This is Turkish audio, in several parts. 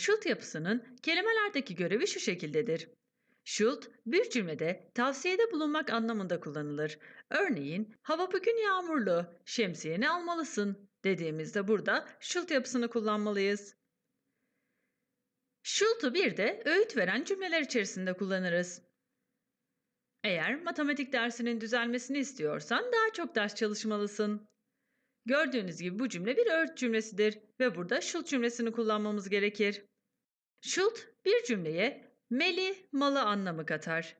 should yapısının kelimelerdeki görevi şu şekildedir. Should bir cümlede tavsiyede bulunmak anlamında kullanılır. Örneğin hava bugün yağmurlu, şemsiyeni almalısın dediğimizde burada should yapısını kullanmalıyız. Should'u bir de öğüt veren cümleler içerisinde kullanırız. Eğer matematik dersinin düzelmesini istiyorsan daha çok ders çalışmalısın. Gördüğünüz gibi bu cümle bir öğüt cümlesidir ve burada should cümlesini kullanmamız gerekir. Should bir cümleye meli, malı anlamı katar.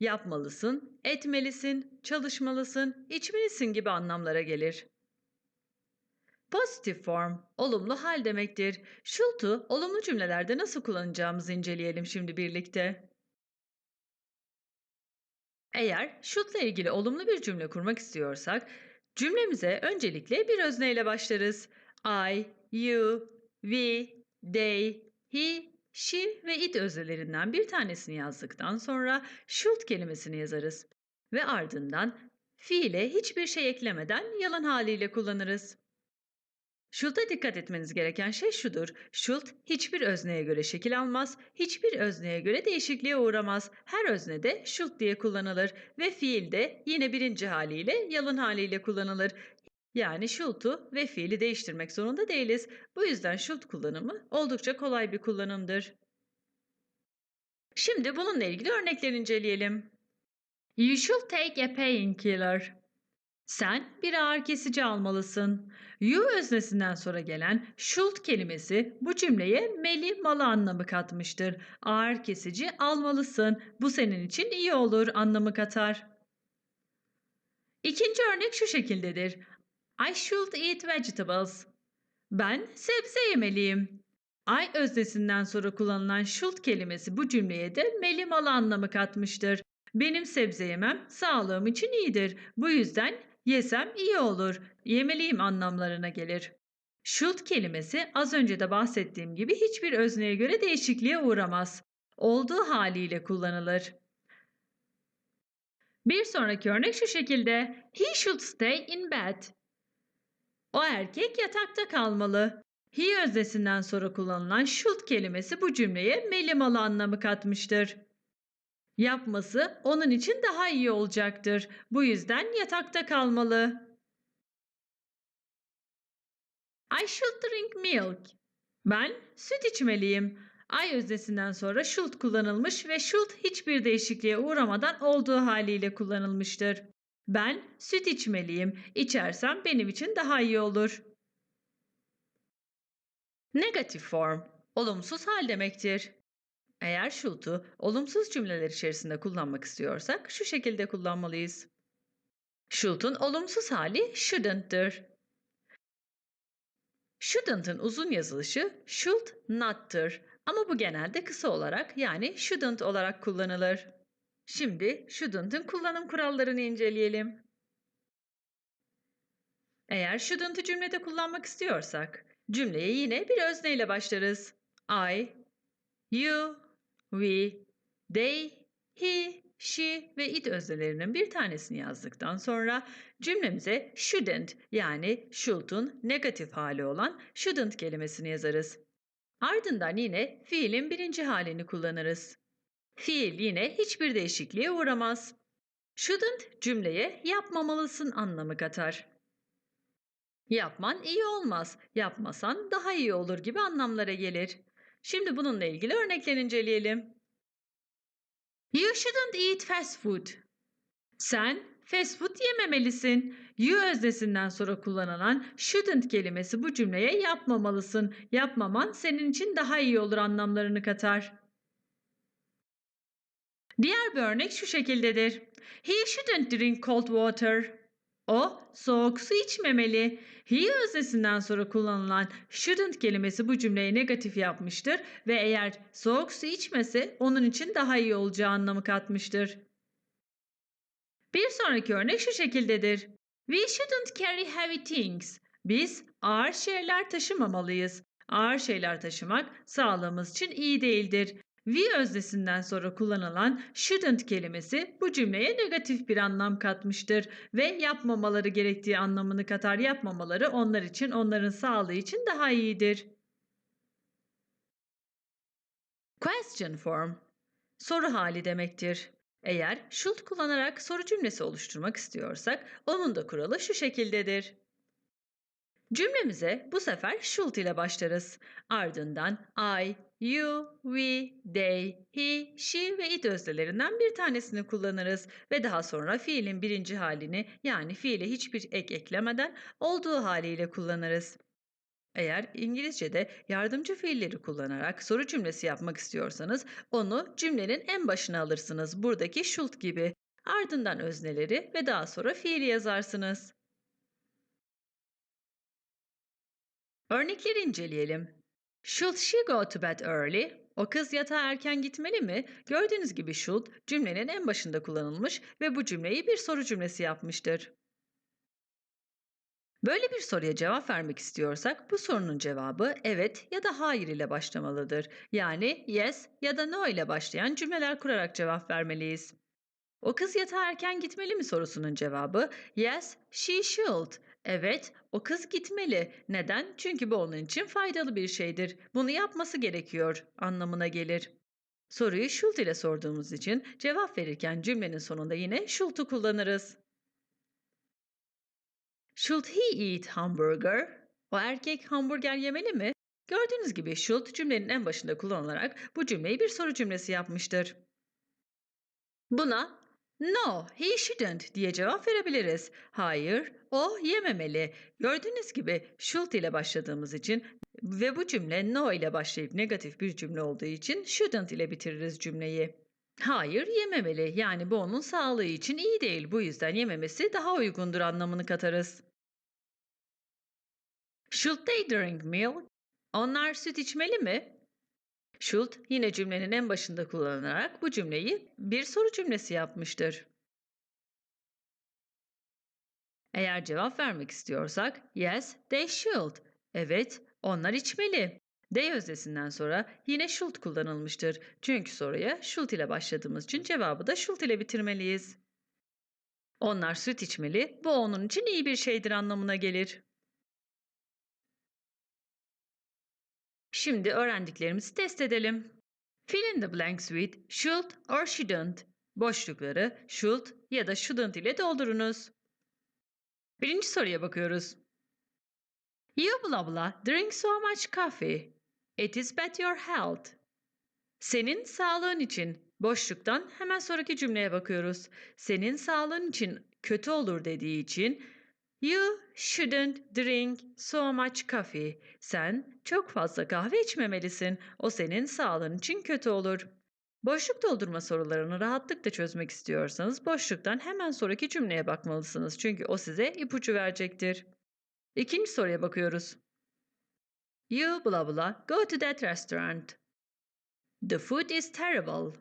Yapmalısın, etmelisin, çalışmalısın, içmelisin gibi anlamlara gelir. Positive form, olumlu hal demektir. Should'u olumlu cümlelerde nasıl kullanacağımızı inceleyelim şimdi birlikte. Eğer should'la ilgili olumlu bir cümle kurmak istiyorsak, cümlemize öncelikle bir özneyle başlarız. I, you, we, they, he, she ve it öznelerinden bir tanesini yazdıktan sonra should kelimesini yazarız. Ve ardından fiile hiçbir şey eklemeden yalan haliyle kullanırız. Should'a dikkat etmeniz gereken şey şudur. Should hiçbir özneye göre şekil almaz, hiçbir özneye göre değişikliğe uğramaz. Her öznede should diye kullanılır ve fiil de yine birinci haliyle yalın haliyle kullanılır. Yani should'u ve fiili değiştirmek zorunda değiliz. Bu yüzden should kullanımı oldukça kolay bir kullanımdır. Şimdi bununla ilgili örnekler inceleyelim. You should take a painkiller. Sen bir ağrı kesici almalısın. You öznesinden sonra gelen should kelimesi bu cümleye meli malı anlamı katmıştır. Ağrı kesici almalısın. Bu senin için iyi olur anlamı katar. İkinci örnek şu şekildedir. I should eat vegetables. Ben sebze yemeliyim. I öznesinden sonra kullanılan should kelimesi bu cümleye de meli malı anlamı katmıştır. Benim sebze yemem sağlığım için iyidir. Bu yüzden yesem iyi olur, yemeliyim anlamlarına gelir. Should kelimesi az önce de bahsettiğim gibi hiçbir özneye göre değişikliğe uğramaz. Olduğu haliyle kullanılır. Bir sonraki örnek şu şekilde. He should stay in bed. O erkek yatakta kalmalı. He öznesinden sonra kullanılan should kelimesi bu cümleye melimalı anlamı katmıştır. Yapması onun için daha iyi olacaktır. Bu yüzden yatakta kalmalı. I should drink milk. Ben süt içmeliyim. I öznesinden sonra should kullanılmış ve should hiçbir değişikliğe uğramadan olduğu haliyle kullanılmıştır. Ben süt içmeliyim. İçersem benim için daha iyi olur. Negative form, olumsuz hal demektir. Eğer should'u olumsuz cümleler içerisinde kullanmak istiyorsak şu şekilde kullanmalıyız. Should'un olumsuz hali shouldn't'tır. Shouldn't'ın uzun yazılışı should not'tır ama bu genelde kısa olarak yani shouldn't olarak kullanılır. Şimdi shouldn't'ın kullanım kurallarını inceleyelim. Eğer shouldn't'ı cümlede kullanmak istiyorsak cümleye yine bir özneyle başlarız. I, you, we, they, he, she ve it öznelerinin bir tanesini yazdıktan sonra cümlemize shouldn't yani should'un negatif hali olan shouldn't kelimesini yazarız. Ardından yine fiilin birinci halini kullanırız. Fiil yine hiçbir değişikliğe uğramaz. Shouldn't cümleye yapmamalısın anlamı katar. Yapman iyi olmaz, yapmasan daha iyi olur gibi anlamlara gelir. Şimdi bununla ilgili örnekler inceleyelim. You shouldn't eat fast food. Sen fast food yememelisin. You öznesinden sonra kullanılan shouldn't kelimesi bu cümleye yapmamalısın. Yapmaman senin için daha iyi olur anlamlarını katar. Diğer bir örnek şu şekildedir. He shouldn't drink cold water. O soğuk su içmemeli. He öznesinden sonra kullanılan shouldn't kelimesi bu cümleyi negatif yapmıştır ve eğer soğuk su içmese onun için daha iyi olacağı anlamı katmıştır. Bir sonraki örnek şu şekildedir. We shouldn't carry heavy things. Biz ağır şeyler taşımamalıyız. Ağır şeyler taşımak sağlığımız için iyi değildir. We öznesinden sonra kullanılan shouldn't kelimesi bu cümleye negatif bir anlam katmıştır ve yapmamaları gerektiği anlamını katar yapmamaları onlar için onların sağlığı için daha iyidir. Question form soru hali demektir. Eğer should kullanarak soru cümlesi oluşturmak istiyorsak onun da kuralı şu şekildedir. Cümlemize bu sefer should ile başlarız. Ardından I, you, we, they, he, she ve it öznelerinden bir tanesini kullanırız ve daha sonra fiilin birinci halini yani fiile hiçbir ek eklemeden olduğu haliyle kullanırız. Eğer İngilizce'de yardımcı fiilleri kullanarak soru cümlesi yapmak istiyorsanız onu cümlenin en başına alırsınız buradaki should gibi. Ardından özneleri ve daha sonra fiili yazarsınız. Örnekleri inceleyelim. Should she go to bed early? O kız yatağa erken gitmeli mi? Gördüğünüz gibi should cümlenin en başında kullanılmış ve bu cümleyi bir soru cümlesi yapmıştır. Böyle bir soruya cevap vermek istiyorsak bu sorunun cevabı evet ya da hayır ile başlamalıdır. Yani yes ya da no ile başlayan cümleler kurarak cevap vermeliyiz. O kız yatağa erken gitmeli mi sorusunun cevabı yes, she should. Evet, o kız gitmeli. Neden? Çünkü bu onun için faydalı bir şeydir. Bunu yapması gerekiyor anlamına gelir. Soruyu should ile sorduğumuz için cevap verirken cümlenin sonunda yine should'u kullanırız. Should he eat hamburger? O erkek hamburger yemeli mi? Gördüğünüz gibi should cümlenin en başında kullanılarak bu cümleyi bir soru cümlesi yapmıştır. Buna no, he shouldn't diye cevap verebiliriz. Hayır, o yememeli. Gördüğünüz gibi should ile başladığımız için ve bu cümle no ile başlayıp negatif bir cümle olduğu için shouldn't ile bitiririz cümleyi. Hayır, yememeli. Yani bu onun sağlığı için iyi değil. Bu yüzden yememesi daha uygundur anlamını katarız. Should they drink milk? Onlar süt içmeli mi? Should yine cümlenin en başında kullanılarak bu cümleyi bir soru cümlesi yapmıştır. Eğer cevap vermek istiyorsak yes, they should. Evet, onlar içmeli. They öznesinden sonra yine should kullanılmıştır. Çünkü soruya should ile başladığımız için cevabı da should ile bitirmeliyiz. Onlar süt içmeli, bu onun için iyi bir şeydir anlamına gelir. Şimdi öğrendiklerimizi test edelim. Fill in the blanks with should or shouldn't. Boşlukları should ya da shouldn't ile doldurunuz. Birinci soruya bakıyoruz. You blah blah drink so much coffee. It is bad your health. Senin sağlığın için boşluktan hemen sonraki cümleye bakıyoruz. Senin sağlığın için kötü olur dediği için You shouldn't drink so much coffee. Sen çok fazla kahve içmemelisin. O senin sağlığın için kötü olur. Boşluk doldurma sorularını rahatlıkla çözmek istiyorsanız boşluktan hemen sonraki cümleye bakmalısınız. Çünkü o size ipucu verecektir. İkinci soruya bakıyoruz. You blah blah go to that restaurant. The food is terrible.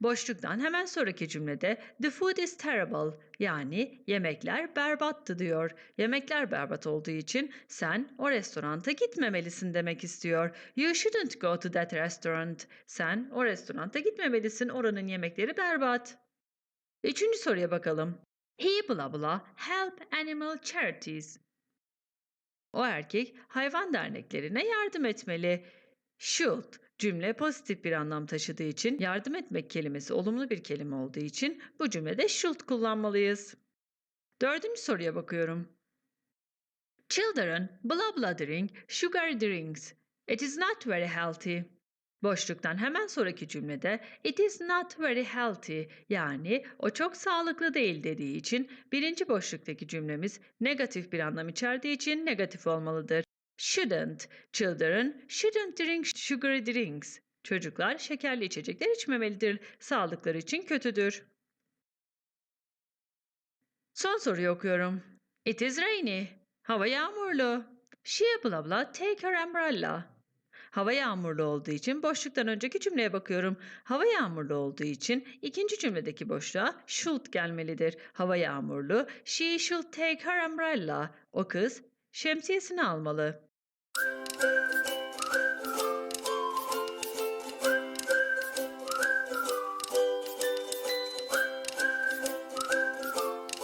Boşluktan hemen sonraki cümlede the food is terrible yani yemekler berbattı diyor. Yemekler berbat olduğu için sen o restoranta gitmemelisin demek istiyor. You shouldn't go to that restaurant. Sen o restoranta gitmemelisin oranın yemekleri berbat. Üçüncü soruya bakalım. He blah blah help animal charities. O erkek hayvan derneklerine yardım etmeli. Should cümle pozitif bir anlam taşıdığı için yardım etmek kelimesi olumlu bir kelime olduğu için bu cümlede should kullanmalıyız. Dördüncü soruya bakıyorum. Children blah blah drink sugar drinks. It is not very healthy. Boşluktan hemen sonraki cümlede it is not very healthy yani o çok sağlıklı değil dediği için birinci boşluktaki cümlemiz negatif bir anlam içerdiği için negatif olmalıdır. Shouldn't. Children shouldn't drink sugary drinks. Çocuklar şekerli içecekler içmemelidir. Sağlıkları için kötüdür. Son soruyu okuyorum. It is rainy. Hava yağmurlu. She blah blah take her umbrella. Hava yağmurlu olduğu için boşluktan önceki cümleye bakıyorum. Hava yağmurlu olduğu için ikinci cümledeki boşluğa should gelmelidir. Hava yağmurlu. She should take her umbrella. O kız şemsiyesini almalı. Música